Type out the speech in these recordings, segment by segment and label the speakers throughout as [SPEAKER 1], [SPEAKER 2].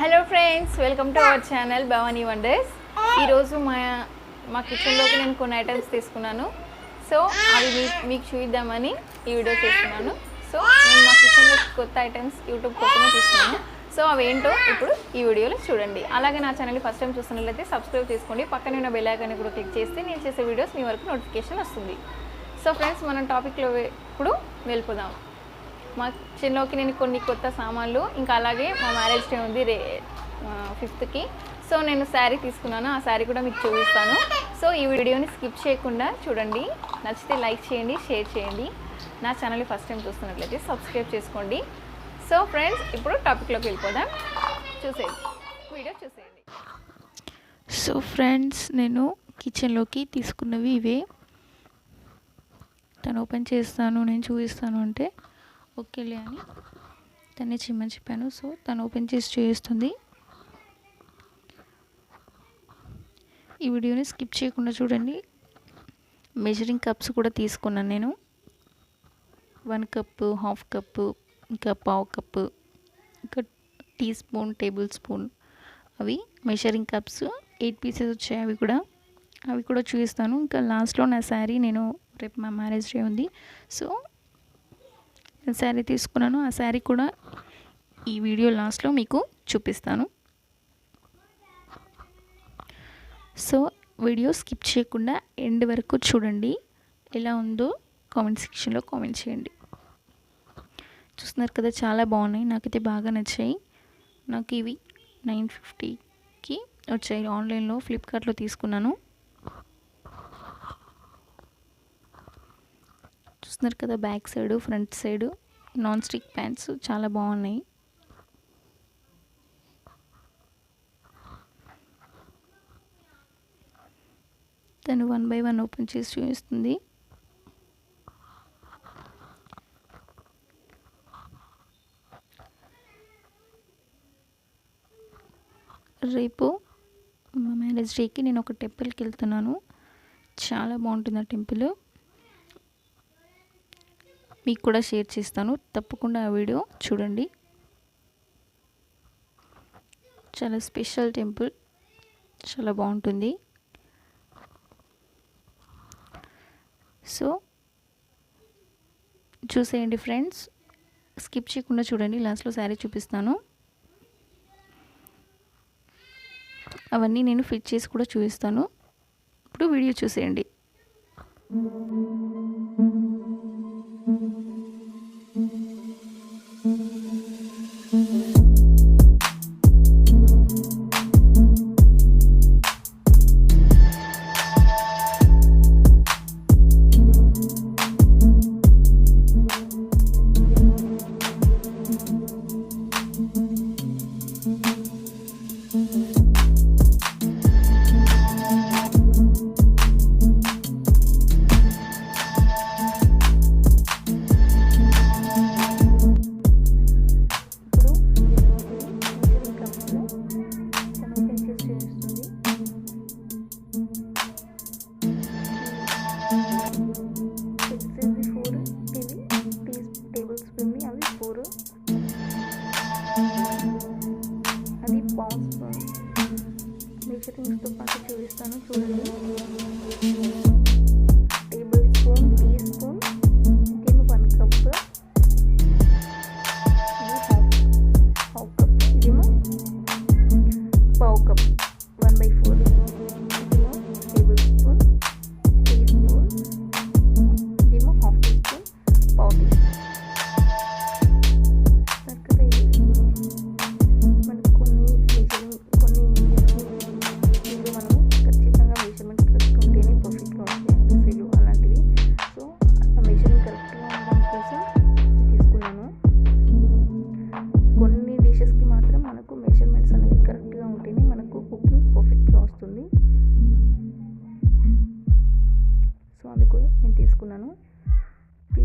[SPEAKER 1] Hello friends welcome to our channel Bhavani wonders ఈరోజు మా మా కిచెన్లోకి నేను కొన్ని ఐటమ్స్ తీసుకున్నాను. సో అవి మీకు మీకు చూద్దామని ఈ వీడియో చేస్తున్నాను. సో నేను మా కిచెన్లో కొత్త ఐటమ్స్ యూట్యూబ్ కోసమే తీసుకున్నాను. సో అవి ఏంటో ఇప్పుడు ఈ వీడియోలో చూడండి. అలాగే నా ఛానల్ని ఫస్ట్ టైం చూస్తున్నట్లయితే సబ్స్క్రైబ్ చేసుకోండి. పక్కన ఉన్న బెల్ ఐకాన్ని కూడా క్లిక్ చేస్తే నేను చేసే వీడియోస్ మీ వరకు నోటిఫికేషన్ వస్తుంది. సో ఫ్రెండ్స్ మనం టాపిక్లో ఇప్పుడు వెళ్ళిపోదాం. మా చిన్నోకి నేను కొన్ని కొత్త సామాన్లు ఇంకా అలాగే మా మ్యారేజ్ డే ఉంది రే ఫిఫ్త్కి సో నేను శారీ తీసుకున్నాను ఆ శారీ కూడా మీకు చూపిస్తాను. సో ఈ వీడియోని స్కిప్ చేయకుండా చూడండి. నచ్చితే లైక్ చేయండి షేర్ చేయండి. నా ఛానల్ని ఫస్ట్ టైం చూస్తున్నట్లయితే సబ్స్క్రైబ్ చేసుకోండి. సో ఫ్రెండ్స్ ఇప్పుడు టాపిక్లోకి వెళ్ళిపోదాం. చూసేయండి. వీడియో చూసేయండి.
[SPEAKER 2] సో ఫ్రెండ్స్ నేను కిచెన్లోకి తీసుకున్నవి ఇవే. తను ఓపెన్ చేస్తాను నేను చూపిస్తాను అంటే. ఓకేలే అని తనే చిమ్మని చెప్పాను. సో తను ఓపెన్ చేసి చూపిస్తుంది ఈ వీడియోని స్కిప్ చేయకుండా చూడండి. మెజరింగ్ కప్స్ కూడా తీసుకున్నాను నేను. వన్ కప్పు హాఫ్ కప్పు ఇంకా పావు కప్పు ఇంకా టీ స్పూన్ టేబుల్ స్పూన్ అవి మెషరింగ్ కప్స్. ఎయిట్ పీసెస్ వచ్చాయి అవి కూడా. అవి కూడా చూపిస్తాను. ఇంకా లాస్ట్లో నా శారీ నేను రేపు మా మ్యారేజ్ డే ఉంది. సో శారీ తీసుకున్నాను. ఆ శారీ కూడా ఈ వీడియో లాస్ట్లో మీకు చూపిస్తాను. సో వీడియో స్కిప్ చేయకుండా ఎండ్ వరకు చూడండి. ఎలా ఉందో కామెంట్ సెక్షన్లో కామెంట్ చేయండి. చూస్తున్నారు కదా చాలా బాగున్నాయి. నాకైతే బాగా నచ్చాయి. నాకు ఇవి నైన్ ఫిఫ్టీకి వచ్చాయి. ఆన్లైన్లో ఫ్లిప్కార్ట్లో తీసుకున్నాను. చూస్తున్నారు కదా back side front side non stick pants చాలా బాగున్నాయి. తను వన్ బై వన్ ఓపెన్ చేసి చూపిస్తుంది. రేపు మా మ్యారేజ్ డేకి నేను ఒక టెంపుల్కి వెళ్తున్నాను. చాలా బాగుంటుంది ఆ టెంపుల్. మీకు కూడా షేర్ చేస్తాను. తప్పకుండా ఆ వీడియో చూడండి. చాలా స్పెషల్ టెంపుల్. చాలా బాగుంటుంది. సో చూసేయండి ఫ్రెండ్స్. స్కిప్ చేయకుండా చూడండి. లాస్ట్లో శారీ చూపిస్తాను. అవన్నీ నేను ఫిట్ చేసి కూడా చూపిస్తాను. ఇప్పుడు వీడియో చూసేయండి. అది పావు స్పూన్ మెజరింగ్స్తో పాటు చూపిస్తాను చూడండి. అందుకు నేను తీసుకున్నాను. పీ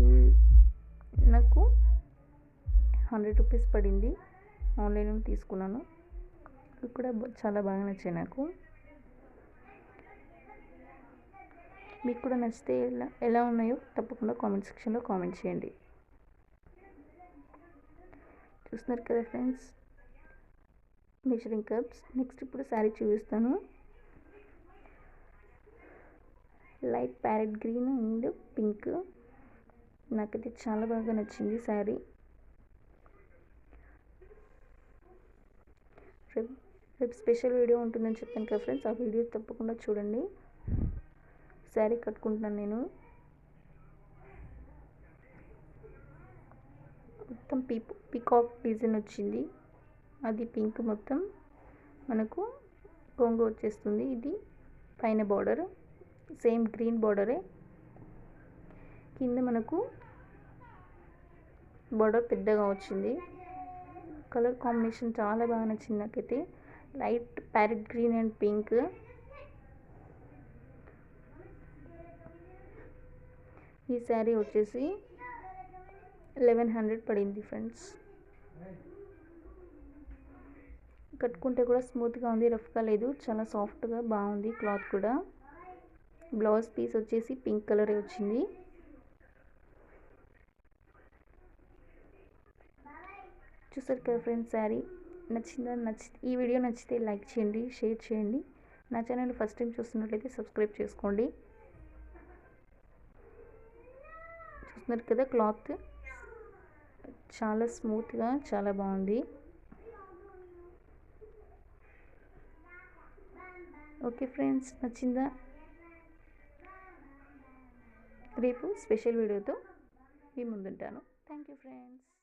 [SPEAKER 2] నాకు హండ్రెడ్ రూపీస్ పడింది. ఆన్లైన్లో తీసుకున్నాను. ఇవి కూడా చాలా బాగా నచ్చాయి నాకు. మీకు కూడా నచ్చితే ఎలా ఎలా ఉన్నాయో తప్పకుండా కామెంట్ సెక్షన్లో కామెంట్ చేయండి. చూస్తున్నారు కదా ఫ్రెండ్స్ మెజరింగ్ కప్స్ నెక్స్ట్ ఇప్పుడు శారీ చూపిస్తాను. Light parrot green and pink. నాకైతే చాలా బాగా నచ్చింది శారీ. రేపు రేపు స్పెషల్ వీడియో ఉంటుందని చెప్పాను కదా ఫ్రెండ్స్ ఆ వీడియో తప్పకుండా చూడండి. శారీ కట్టుకుంటున్నాను నేను. మొత్తం పీ పీకాక్ డిజైన్ వచ్చింది. అది పింక్ మొత్తం మనకు కొంగు వచ్చేస్తుంది. ఇది పైన బార్డర్. Same green బార్డరే. కింద మనకు బార్డర్ పెద్దగా వచ్చింది. కలర్ కాంబినేషన్ చాలా బాగా నచ్చింది నాకైతే. Light parrot green and pink. ఈ శారీ వచ్చేసి లెవెన్ హండ్రెడ్ పడింది ఫ్రెండ్స్. కట్టుకుంటే కూడా స్మూత్గా ఉంది రఫ్గా లేదు చాలా సాఫ్ట్గా బాగుంది క్లాత్ కూడా. బ్లౌజ్ పీస్ వచ్చేసి పింక్ కలర్ వచ్చింది. చూసారు కదా ఫ్రెండ్స్ శారీ నచ్చిందా? నచ్చి ఈ వీడియో నచ్చితే లైక్ చేయండి షేర్ చేయండి. నా ఛానల్ ఫస్ట్ టైం చూస్తున్నట్లయితే సబ్స్క్రైబ్ చేసుకోండి. చూస్తున్నారు కదా క్లాత్? చాలా స్మూత్గా చాలా బాగుంది. ఓకే ఫ్రెండ్స్ నచ్చిందా? రేపు స్పెషల్ వీడియోతో మీ ముందుంటాను. Thank you friends.